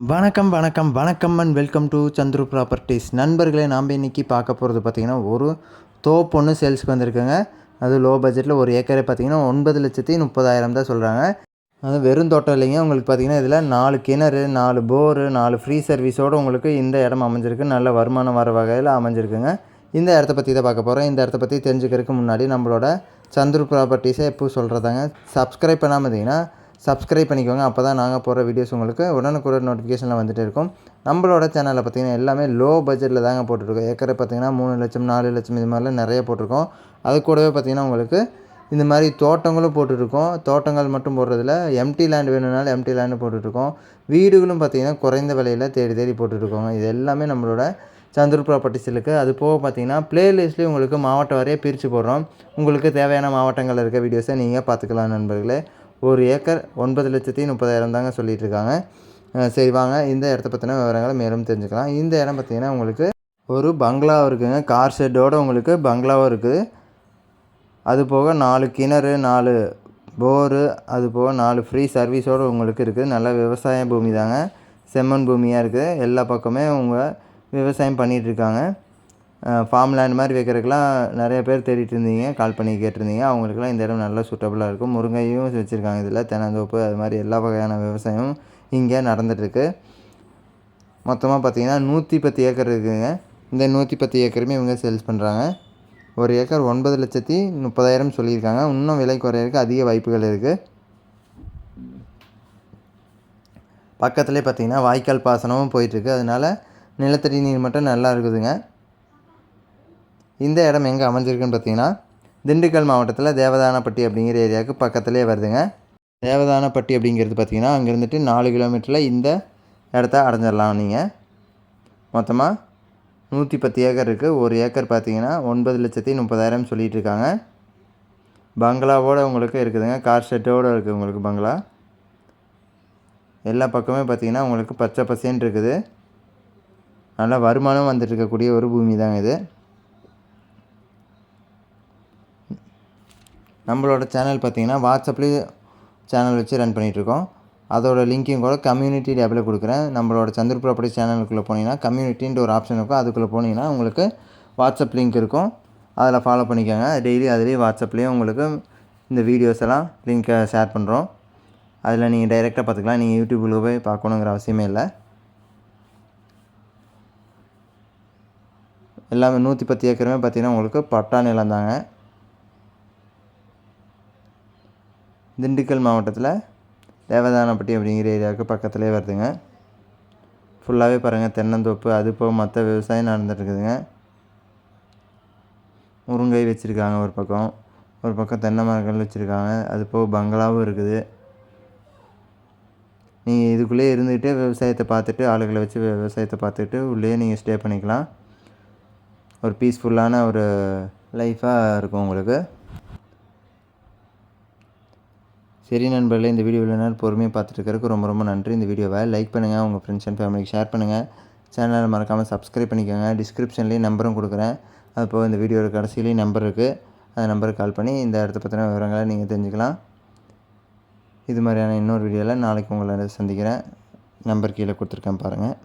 வணக்கம் வணக்கம் வணக்கம் and welcome to Chandru properties நண்பர்களே நாம் இன்றைக்கி பார்க்க போகிறது பார்த்திங்கன்னா ஒரு தோப்பு ஒன்று சேல்ஸுக்கு வந்திருக்குங்க. அது லோ பட்ஜெட்டில் ஒரு ஏக்கரே பார்த்திங்கன்னா ஒன்பது லட்சத்தி முப்பதாயிரம் தான் சொல்கிறாங்க அது வெறும் தோட்டம் இல்லைங்க. உங்களுக்கு பார்த்திங்கன்னா இதில் நாலு கிணறு நாலு போரு நாலு ஃப்ரீ சர்வீஸோடு உங்களுக்கு இந்த இடம் அமைஞ்சிருக்கு. நல்ல வருமானம் வர வகையில் அமைஞ்சிருக்குங்க. இந்த இடத்த பற்றி தான் பார்க்க போகிறோம் இந்த இடத்த பற்றி தெரிஞ்சுக்கிறதுக்கு முன்னாடி நம்மளோட சந்துரு ப்ராப்பர்ட்டிஸை எப்போ சொல்கிறதாங்க சப்ஸ்கிரைப் பண்ணாமல் இருந்தீங்கன்னா சப்ஸ்கிரைப் பண்ணிக்கோங்க. அப்போ தான் நாங்கள் போடுற வீடியோஸ் உங்களுக்கு உடனுக்குடன் நோட்டிஃபிகேஷனில் வந்துட்டு இருக்கும். நம்மளோட சேனலில் பார்த்திங்கன்னா எல்லாமே லோ பட்ஜெட்டில் தாங்க போட்டிருக்கோம். ஏக்கரை பார்த்திங்கன்னா மூணு லட்சம் நாலு லட்சம் இது மாதிரிலாம் நிறைய போட்டிருக்கோம். அது கூடவே பார்த்திங்கன்னா உங்களுக்கு இந்த மாதிரி தோட்டங்களும் போட்டுட்ருக்கோம். தோட்டங்கள் மட்டும் போடுறதில்ல எம்டி லேண்ட் வேணும்னாலும் எம்டி லேண்டு போட்டுட்ருக்கோம். வீடுகளும் பார்த்திங்கன்னா குறைந்த விலையில் தேடி தேடி போட்டுட்ருக்கோங்க. இது எல்லாமே நம்மளோட சந்தூர் ப்ராப்பர்ட்டிஸ் இருக்குது அது போக பார்த்தீங்கன்னா ப்ளேலிஸ்ட்லேயும் உங்களுக்கு மாவட்டம் வரைய பிரித்து போடுறோம். உங்களுக்கு தேவையான மாவட்டங்கள் இருக்க வீடியோஸை நீங்கள் பார்த்துக்கலாம் நண்பர்களே. ஒரு ஏக்கர் ஒன்பது லட்சத்தி முப்பதாயிரம் தாங்க சொல்லிகிட்ருக்காங்க சரி வாங்க. இந்த இடத்த பற்றின விவரங்களை மேலும் தெரிஞ்சுக்கலாம். இந்த இடம் பார்த்தீங்கன்னா உங்களுக்கு ஒரு பங்களாவும் இருக்குதுங்க கார் ஷெட்டோடு உங்களுக்கு பங்களாவும் இருக்குது. அது போக நாலு கிணறு நாலு போரு அது போக நாலு ஃப்ரீ சர்வீஸோடு உங்களுக்கு இருக்குது. நல்ல விவசாய பூமி தாங்க. செம்மண் பூமியாக இருக்குது. எல்லா பக்கமே உங்கள் விவசாயம் பண்ணிகிட்ருக்காங்க ஃபார்ம் லேண்ட் மாதிரி வைக்கிறதுக்கெலாம் நிறைய பேர் தேடிட்டு இருந்தீங்க. கால் பண்ணி கேட்டிருந்தீங்க. அவங்களுக்குலாம் இந்த இடம் நல்லா சூட்டபுளாக இருக்கும். முருங்கையும் வச்சுருக்காங்க இதில். தென்னந்தோப்பு அது மாதிரி எல்லா வகையான விவசாயமும் இங்கே நடந்துகிட்ருக்கு மொத்தமாக பார்த்தீங்கன்னா நூற்றி பத்து ஏக்கர் இருக்குதுங்க. இந்த நூற்றி பத்து ஏக்கருமே இவங்க சேல்ஸ் பண்ணுறாங்க ஒரு ஏக்கர் ஒன்பது லட்சத்தி முப்பதாயிரம் சொல்லியிருக்காங்க. இன்னும் விலை குறையிறதுக்கு அதிக வாய்ப்புகள் இருக்குது பக்கத்துலேயே பார்த்தீங்கன்னா வாய்க்கால் பாசனமும் போயிட்டுருக்கு. அதனால் நிலத்தடி நீர் மட்டும் நல்லா இருக்குதுங்க. இந்த இடம் எங்கே அமைஞ்சிருக்குன்னு பார்த்தீங்கன்னா திண்டுக்கல் மாவட்டத்தில் தேவதானப்பட்டி அப்படிங்கிற ஏரியாவுக்கு பக்கத்துலேயே வருதுங்க. தேவதானப்பட்டி அப்படிங்கிறது பார்த்தீங்கன்னா அங்கேருந்துட்டு நாலு கிலோமீட்டரில் இந்த இடத்த அடைஞ்சிடலாம் நீங்கள் மொத்தமாக நூற்றி பத்து ஏக்கர் இருக்குது ஒரு ஏக்கர் பார்த்தீங்கன்னா ஒன்பது லட்சத்தி முப்பதாயிரம் சொல்லிகிட்டு இருக்காங்க. பங்களாவோடு உங்களுக்கு இருக்குதுங்க. கார் ஷெட்டோடு இருக்குது உங்களுக்கு பங்களா. எல்லா பக்கமே பார்த்தீங்கன்னா உங்களுக்கு பச்சை பசேன்னு இருக்குது. நல்லா வருமானம் வந்துட்டு இருக்கக்கூடிய ஒரு பூமி தாங்க இது. நம்மளோட சேனல் பார்த்தீங்கன்னா வாட்ஸ்அப்லேயே சேனல் வச்சு ரன் பண்ணிகிட்ருக்கோம் அதோட லிங்க்கையும் கூட கம்யூனிட்டி டேப்பில் கொடுக்குறேன். நம்மளோட சந்திர ப்ராப்பர்ட்டி சேனலுக்குள்ளே போனீங்கன்னா கம்யூனிட்டின்ற ஒரு ஆப்ஷன் இருக்கும். அதுக்குள்ளே போனீங்கன்னா உங்களுக்கு வாட்ஸ்அப் லிங்க் இருக்கும். அதில் ஃபாலோ பண்ணிக்கோங்க. டெய்லி அதுலேயே வாட்ஸ்அப்லேயும் உங்களுக்கு இந்த வீடியோஸ் எல்லாம் லிங்க்கை ஷேர் பண்ணுறோம் அதில் நீங்கள் டைரெக்டாக பார்த்துக்கலாம். நீங்கள் யூடியூப்பில் போய் பார்க்கணுங்கிற அவசியமே இல்லை. எல்லாமே நூற்றி பத்து ஏக்கருமே பார்த்தீங்கன்னா உங்களுக்கு பட்டா நிலம் தாங்க. திண்டுக்கல் மாவட்டத்தில் தேவதானப்பட்டி அப்படிங்கிற ஏரியாவுக்கு பக்கத்துலேயே வருதுங்க. ஃபுல்லாகவே பாருங்கள் தென்னந்தோப்பு அது போக மற்ற விவசாயம் நடந்துட்டுருக்குதுங்க முருங்கை வச்சுருக்காங்க ஒரு பக்கம் ஒரு பக்கம் தென்னை மரங்கள் வச்சுருக்காங்க அது போக பங்களாவும் இருக்குது. நீங்கள் இதுக்குள்ளேயே இருந்துக்கிட்டே விவசாயத்தை பார்த்துட்டு ஆளுகளை வச்சு விவசாயத்தை பார்த்துட்டு உள்ளேயே நீங்கள் ஸ்டே பண்ணிக்கலாம். ஒரு பீஸ்ஃபுல்லான ஒரு லைஃபாக இருக்கும் உங்களுக்கு. சரி நண்பர்களே இந்த வீடியோ இவ்வளோ நேரம் பொறுமையாக பார்த்துட்டு இருக்கிறதுக்கு ரொம்ப ரொம்ப நன்றி. இந்த வீடியோவை லைக் பண்ணுங்கள் உங்கள் ஃப்ரெண்ட்ஸ் அண்ட் ஃபேமிலிக்கு ஷேர் பண்ணுங்கள் சேனலை மறக்காமல் சப்ஸ்கிரைப் பண்ணிக்கோங்க. டிஸ்கிரிப்ஷன்லேயும் நம்பரும் கொடுக்குறேன். அது இந்த வீடியோட கடைசியிலையும் நம்பர் இருக்குது அந்த நம்பருக்கு கால் பண்ணி இந்த இடத்த பற்றின விவரங்களை நீங்கள் தெரிஞ்சுக்கலாம். இது மாதிரியான இன்னொரு வீடியோவில் நாளைக்கு உங்களை சந்திக்கிறேன். நம்பர் கீழே கொடுத்துருக்கேன் பாருங்கள்